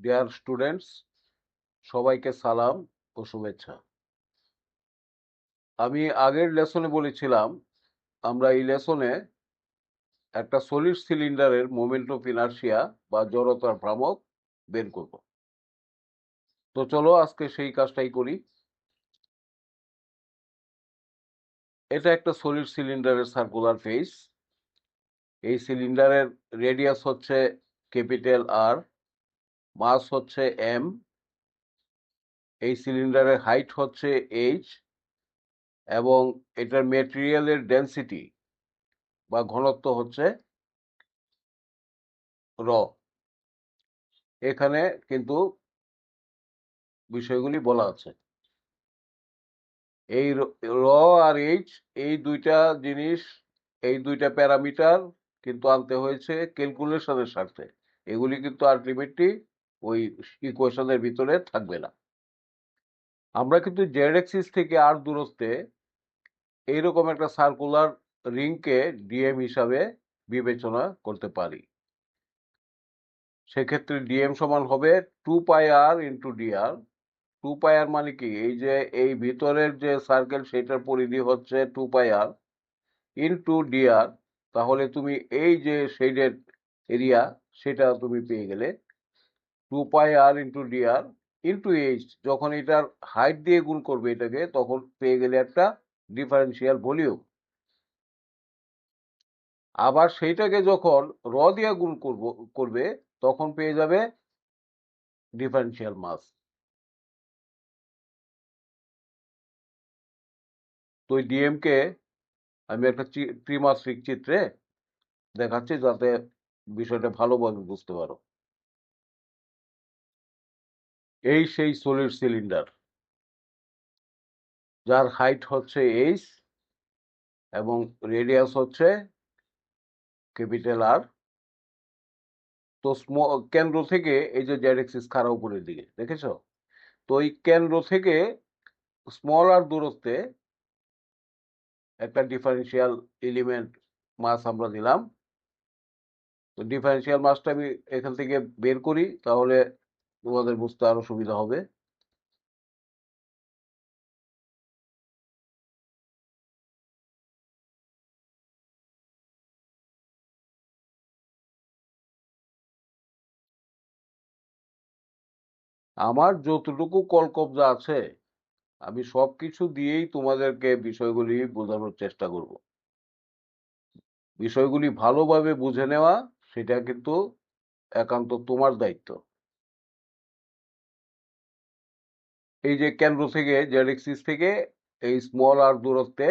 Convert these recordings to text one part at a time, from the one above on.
Dear students সবাইকে সালাম ও শুভেচ্ছা। আমি আগের লেসনে বলেছিলাম, আমরা এই লেসনে একটা সলিড সিলিন্ডারের মোমেন্ট অফ ইনার্শিয়া বা জড়তার ভ্রামক বের করব। তো চলো আজকে সেই কাজটাই করি। এটা একটা সলিড সিলিন্ডারের সার্কুলার ফেস এই সিলিন্ডারের রেডিয়াস হচ্ছে ক্যাপিটাল আর মাস হচ্ছে এম, এই সিলিন্ডারের হাইট হচ্ছে এইচ এবং এটার মেটেরিয়ালের ডেন্সিটি বা ঘনত্ব হচ্ছে র। এখানে কিন্তু বিষয়গুলি বলা আছে। এই র আর এইচ, এই দুইটা জিনিস, এই দুইটা প্যারামিটার কিন্তু আনতে হয়েছে ক্যালকুলেশনের স্বার্থে। এগুলি কিন্তু আলটিমেটলি ওই ইকুয়েশনের ভিতরে থাকবে না। আমরা কিন্তু জেড এক্সিস থেকে আর দূরত্বে এইরকম একটা সার্কুলার রিংকে ডিএম হিসাবে বিবেচনা করতে পারি। সেক্ষেত্রে ডিএম সমান হবে two pi r into dr two pi r মানে কি? এই যে এই ভিতরের যে সার্কেল সেটার পরিধি হচ্ছে two pi r into dr তাহলে তুমি এই যে শেডেড এরিয়া সেটা তুমি পেয়ে গেলে two pi r into dr into h যখন এটার হাইট দিয়ে গুণ করবে এটাকে, তখন পেয়ে গেলে একটা ডিফারেন্সিয়াল ভলিউম আবার সেইটাকে যখন র দিয়ে গুণ করব, করবে, তখন পেয়ে যাবে ডিফারেন্সিয়াল মাস তো ওই ডিএমকে আমি একটা ত্রিমাত্রিক চিত্রে দেখাচ্ছি যাতে বিষয়টা ভালোভাবে বুঝতে পারো। এই সেই সলিড সিলিন্ডার। যার হাইট হচ্ছে এইচ এবং রেডিয়াস হচ্ছে ক্যাপিটাল আর। তো কেন্দ্র থেকে এই যে জেড এক্সিস খাড়া উপরের দিকে, দেখেছ? তো এই কেন্দ্র থেকে স্মল আর দূরত্বে একটা ডিফারেন্সিয়াল এলিমেন্ট মাস আমরা দিলাম তো ডিফারেন্সিয়াল মাসটা আমি এখান থেকে বের করি, তাহলে তোমাদের বুঝতে আরও সুবিধা হবে। আমার যতটুকু কলকবজা আছে, আমি সব কিছু দিয়েই তোমাদেরকে বিষয়গুলি বোঝানোর চেষ্টা করব। বিষয়গুলি ভালোভাবে বুঝে নেওয়া, সেটা কিন্তু একান্ত তোমার দায়িত্ব। এই যে কেন্দ্র থেকে জেড এক্সিস থেকে, এই স্মল আর দূরত্বে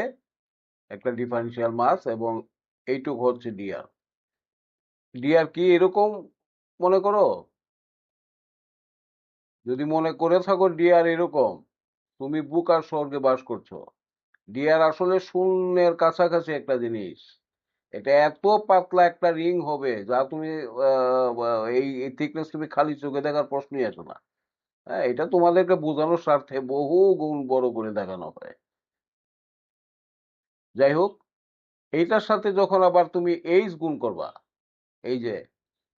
একটা ডিফারেন্সিয়াল মাস এবং এইটুকু হচ্ছে ডিআর ডিআর কি এরকম মনে করো? যদি মনে করে থাকো ডিআর এরকম, তুমি বুক আর স্বর্গে বাস করছ। ডিআর আসলে শূন্যের কাছাকাছি একটা জিনিস। এটা এত পাতলা একটা রিং হবে যা তুমি এই থিকনেস তুমি খালি চোখে দেখার প্রশ্নই আসে না। হ্যাঁ এটা তোমাদেরকে বোঝানোর স্বার্থে বহু গুণ বড় করে দেখানো হয়। যাই হোক, এইটার সাথে যখন আবার তুমি এইচ গুণ করবা, এই যে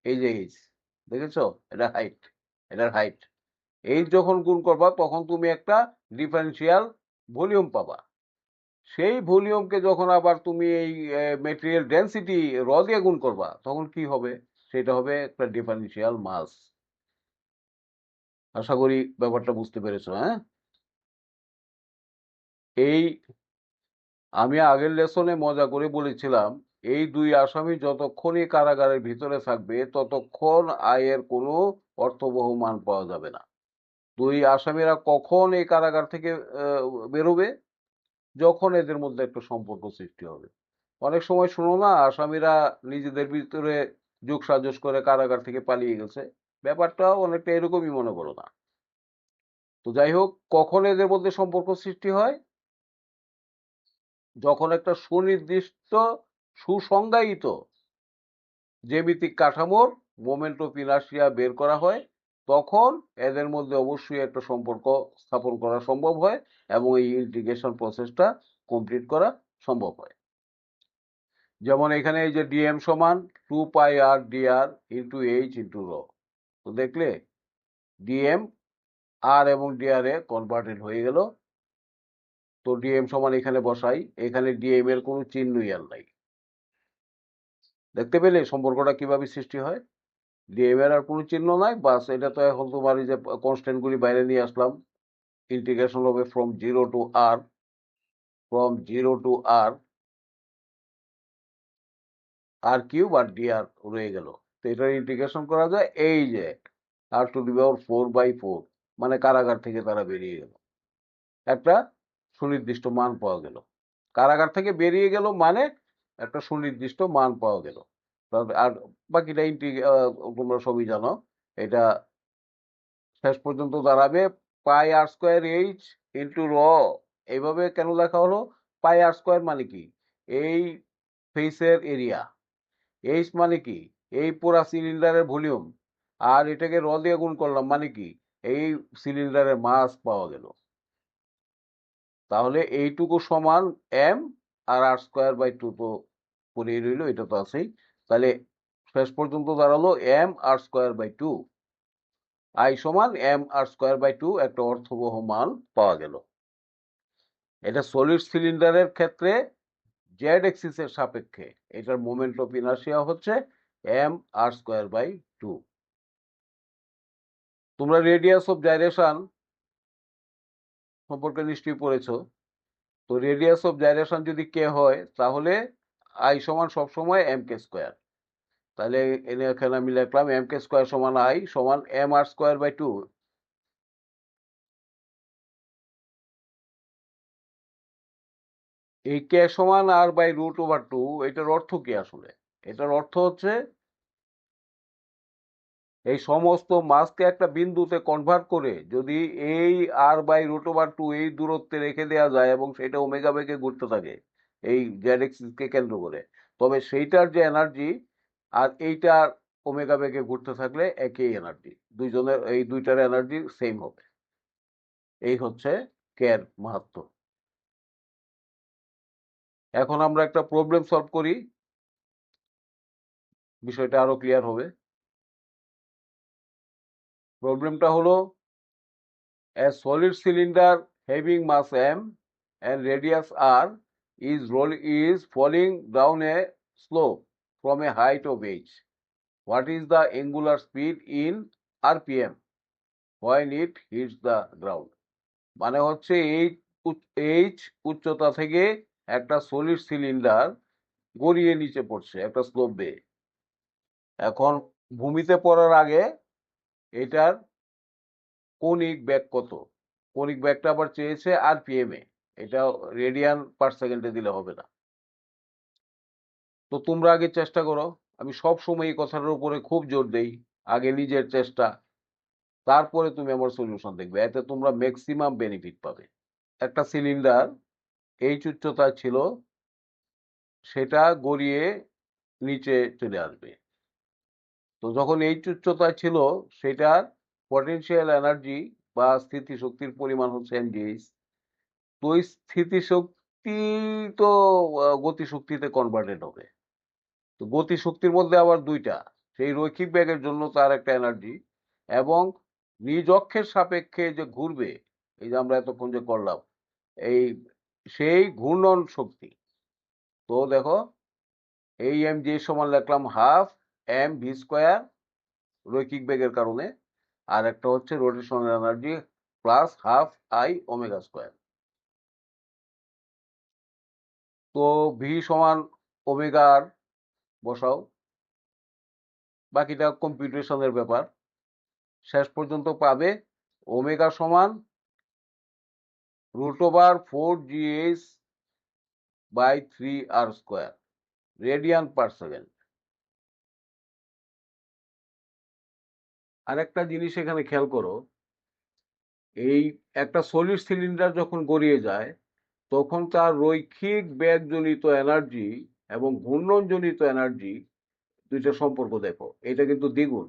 এই যে এইচ দেখেছ? এটা হাইট এটার হাইট এইচ যখন গুণ করবা, তখন তুমি একটা ডিফারেন্সিয়াল ভলিউম পাবা। সেই ভলিউমকে যখন আবার তুমি এই মেটেরিয়াল ডেন্সিটি র দিয়ে গুণ করবা, তখন কি হবে? সেটা হবে একটা ডিফারেন্সিয়াল মাস আশা করি ব্যাপারটা বুঝতে পেরেছ হ্যাঁ? এই আমি আগের লেসনে মজা করে বলেছিলাম, এই দুই আসামি যতক্ষণই কারাগারের ভিতরে থাকবে, ততক্ষণ আয়ের কোনো অর্থবহ মান পাওয়া যাবে না। দুই আসামিরা কখন এই কারাগার থেকে বেরোবে? যখন এদের মধ্যে একটা সম্পর্ক সৃষ্টি হবে। অনেক সময় শুনো না, আসামিরা নিজেদের ভিতরে যোগ সাজস করে কারাগার থেকে পালিয়ে গেছে। ব্যাপারটাও অনেকটা এরকমই মনে করো না। তো যাই হোক কখন এদের মধ্যে সম্পর্ক সৃষ্টি হয়? যখন একটা সুনির্দিষ্ট, সুসংজ্ঞায়িত জ্যামিতিক কাঠামোর মোমেন্ট অফ ইনার্সিয়া বের করা হয়, তখন এদের মধ্যে অবশ্যই একটা সম্পর্ক স্থাপন করা সম্ভব হয় এবং এই ইন্টিগ্রেশন প্রসেসটা কমপ্লিট করা সম্ভব হয়। যেমন এখানে এই যে ডিএম সমান two pi r dr into h into r তো দেখলে ডিএম আর এবং ডিআর এ কনভার্টেড হয়ে গেল। তো ডিএম সমান এখানে বসাই, এখানে ডিএম এর কোনো চিহ্নই আর নাই। দেখতে পেলে সম্পর্কটা কীভাবে সৃষ্টি হয়? ডিএম এর আর কোনো চিহ্ন নাই, বাস এটা তো এখন তোমার যে কনস্ট্যান্ট গুলি বাইরে নিয়ে আসলাম। ইন্টিগ্রেশন হবে from zero to r from zero to r r cube r dr রয়ে গেল। তো এটার ইন্টিগ্রেশন করা যায়। এই যে r to the power four by four মানে কারাগার থেকে তারা বেরিয়ে গেল। একটা সুনির্দিষ্ট মান পাওয়া গেল। কারাগার থেকে বেরিয়ে গেল মানে একটা সুনির্দিষ্ট মান পাওয়া গেল। আর বাকিটা তোমরা সবই জানো, এটা শেষ পর্যন্ত দাঁড়াবে pi r square h into r এইভাবে কেন লেখা হলো? পাই আর স্কোয়ার মানে কি? এই ফেসের এরিয়া এইচ মানে কি? এই পুরা সিলিন্ডারের ভলিউম আর এটাকে র দিয়ে গুণ করলাম মানে কি? এই সিলিন্ডারের মাস পাওয়া গেল। তাহলে এইটুকু সমান m r r square by two তো পড়েই রইল, এটা তো আছেই। তাহলে শেষ পর্যন্ত দাঁড়াল m r square by two I সমান m r square by two একটা অর্থবহ মান পাওয়া গেল। এটা সলিড সিলিন্ডারের ক্ষেত্রে জেড এক্সিসের সাপেক্ষে, এটার মোমেন্ট অফ ইনার্সিয়া হচ্ছে m r square by two তোমরা রেডিয়াস অফ জাইরেশন সম্পর্কে নিশ্চয়ই পড়েছো। তো রেডিয়াস অফ জাইরেশন যদি কে হয়, তাহলে আই সমান সবসময় এম কে স্কোয়ার তাহলে এখানে আমি লিখলাম এম কে স্কোয়ার সমান আই সমান m r square by two এই কে সমান r by root over two এটার অর্থ কি আসলে? এটার অর্থ হচ্ছে এই সমস্ত মাসকে একটা বিন্দুতে কনভার্ট করে যদি এই r by root over two এই দূরত্বে রেখে দেওয়া যায় এবং সেটা ওমেগা বেগে ঘুরতে থাকে, এই কে কেন্দ্র করে, তবে সেইটার যে এনার্জি আর এইটার ওমেগা বেগে ঘুরতে থাকলে একই এনার্জি দুইজনের, এই দুইটার এনার্জি সেম হবে। এই হচ্ছে কের মাহাত্ম এখন আমরা একটা প্রবলেম সলভ করি। বিষয়টা আরও ক্লিয়ার হবে। প্রবলেমটা হলো a solid cylinder having mass m and radius r is roll is falling down a slope from a height of h what is the angular speed in R P M when it hits the ground মানে হচ্ছে এই H উচ্চতা থেকে একটা solid cylinder গড়িয়ে নিচে পড়ছে, একটা স্লোপ বে এখন ভূমিতে পড়ার আগে এটার কৌণিক ব্যাগ কত? কৌণিক ব্যাগটা আবার চেয়েছে আর পিএম এ। এটা রেডিয়ান পার সেকেন্ডে দিলে হবে না। তো তোমরা আগে চেষ্টা করো। আমি সব সময় এই কথাটার উপরে খুব জোর দেই। আগে নিজের চেষ্টা। তারপরে তুমি আমার সলিউশন দেখবে। এতে তোমরা ম্যাক্সিমাম বেনিফিট পাবে। একটা সিলিন্ডার এইচ উচ্চতায় ছিল, সেটা গড়িয়ে নিচে চলে আসবে। তো যখন এইচ উচ্চতায় ছিল, সেটার পটেনশিয়াল এনার্জি বা স্থিতিশক্তির পরিমাণ হচ্ছে এমজিএইচ তো ওই স্থিতিশক্তি তো গতিশক্তিতে কনভার্টেড হবে। তো গতিশক্তির মধ্যে আবার দুইটা, সেই রৈখিক ব্যাগের জন্য তার একটা এনার্জি এবং নিজ অক্ষের সাপেক্ষে যে ঘুরবে, এই যে আমরা এতক্ষণ যে করলাম, এই, সেই ঘূর্ণন শক্তি। তো দেখো, এই এম জি সমান লিখলাম হাফ এম ভি স্কোয়ার রৈখিক বেগের কারণে। আর একটা হচ্ছে rotational energy plus half I omega square তো ভি সমান ওমেগা আর বসাও। বাকিটা কম্পিউটেশনের ব্যাপার। শেষ পর্যন্ত পাবে ওমেগা সমান root over four g h by three r square radian per second আরেকটা জিনিস এখানে খেয়াল করো। এই একটা সলিড সিলিন্ডার যখন গড়িয়ে যায়, তখন তার রৈখিক ব্যাগজনিত এনার্জি এবং ঘূর্ণনজনিত এনার্জি দুইটা সম্পর্ক দেখো। এটা কিন্তু দ্বিগুণ।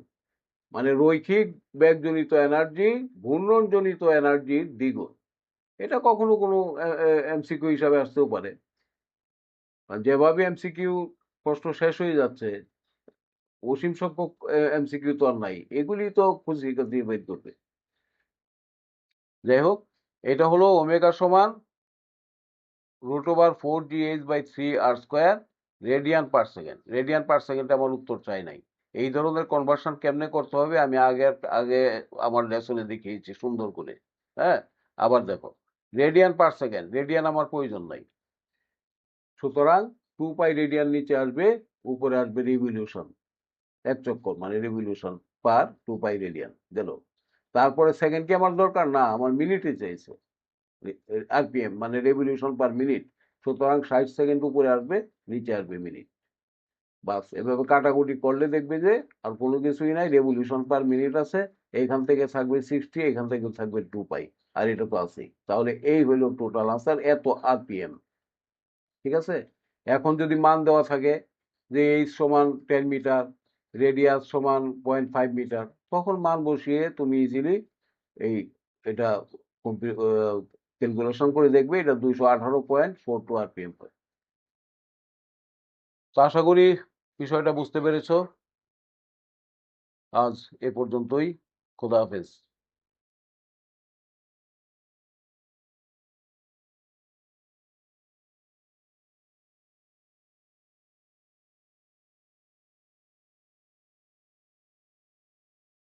মানে রৈখিক ব্যাগজনিত এনার্জি ঘূর্ণনজনিত এনার্জির দ্বিগুণ। এটা কখনো কোনো এমসিকিউ হিসাবে আসতেও পারে। যেভাবে এমসিকিউ প্রশ্ন শেষ হয়ে যাচ্ছে অসীম সংখ্যক এমসিকিউ তো আর নাই। এগুলি তো খুশি দিয়ে বের করবে। যাই হোক, এটা হলো ওমেগা সমান root over four g h by three r square radian per second. Radian per second আমার উত্তর চাই নাই। এই ধরনের কনভার্সন কেমনে করতে হবে আমি আগে আগে আমার লেসনে দেখিয়েছি সুন্দর করে। হ্যাঁ আবার দেখো। রেডিয়ান পার সেকেন্ড, রেডিয়ান আমার প্রয়োজন নাই। সুতরাং টু পাই রেডিয়ান নিচে আসবে, উপরে আসবে রিভলিউশন। এক চক্কর মানে revolution per two pi radian গেল। তারপরে সেকেন্ড কি আমার দরকার? না, আমার মিনিটে চাইছে। আরপিএম মানে রেভলিউশন পার মিনিট সুতরাং ষাট সেকেন্ড উপরে আসবে, নিচে আসবে মিনিট বাস, এভাবে কাটাকুটি করলে দেখবে যে আর কোনো কিছুই নাই রেভলিউশন পার মিনিট আছে, এইখান থেকে থাকবে সিক্সটি এখান থেকে থাকবে টু পাই আর এটা তো আছেই। তাহলে এই হলো টোটাল আনসার এত আরপিএম ঠিক আছে? এখন যদি মান দেওয়া থাকে, যে এইচ সমান টেন মিটার রেডিয়াস সমান পয়েন্ট ফাইভ মিটার তখন মান বসিয়ে তুমি ইজিলি এই এটা ক্যালকুলেশন করে দেখবে এটা দুইশো আঠারো পয়েন্ট ফোর টু আর আরপিএম তো আশা করি বিষয়টা বুঝতে পেরেছ। আজ এ পর্যন্তই, খোদা হাফেজ।